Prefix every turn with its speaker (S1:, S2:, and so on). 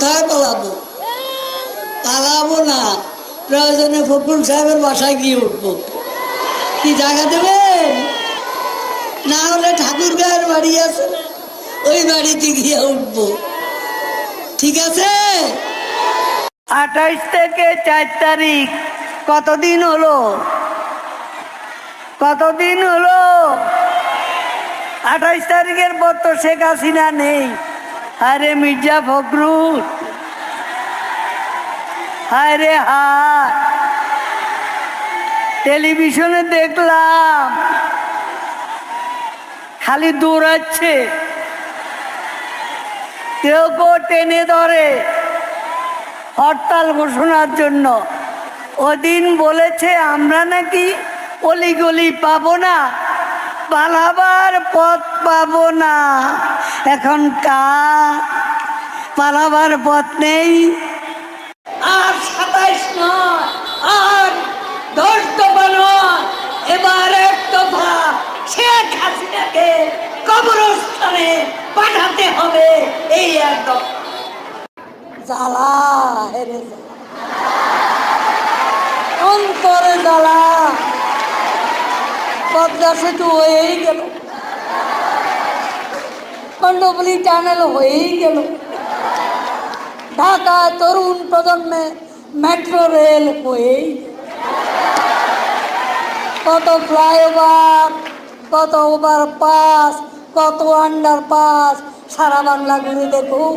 S1: কোথায় পালাবো? পালাবো না। প্রয়োজনে ফখরুল সাহেবের বাসায় গিয়ে উঠবো। কি জায়গা দেবেন? না হলে ঠাকুর গায়ের বাড়ি আছে ওই বাড়িতে গিয়ে উঠবো। ঠিক আছে?
S2: আঠাইশ থেকে চার তারিখ। কতদিন হলো? কতদিন হলো? আঠাইশ তারিখের পর তো শেখ হাসিনা নেই। আরে মির্জা ফখরুল। হায় রে হায়। টেলিভিশনে দেখলাম। খালি দৌড়াচ্ছে। কেউ কেউ টেনে ধরে। হরতাল ঘোষণার জন্য। ওদিন বলেছে, আমরা নাকি অলিগলি পাবো না। পালাবার পথ পাবো না। এখন কা পালাবার পথ নেই। আর সাতাইশ নয়, আর দশ দফা নয়, এবার এক দফা শেখ হাসিনাকে কবরস্থানে পাঠাতে হবে, এই এক জ্বালা হেরে। অন্তরে জ্বালা। পদ্মা সেতু হয়েই গেল। কণ্ডবলি চ্যানেল হয়েই গেল। ঢাকা তরুণ প্রজন্মে মেট্রো রেল হয়েই কত ফ্লাইওভার কত ওভার পাস কত আন্ডার পাস সারা বাংলা ঘুরে দেখুন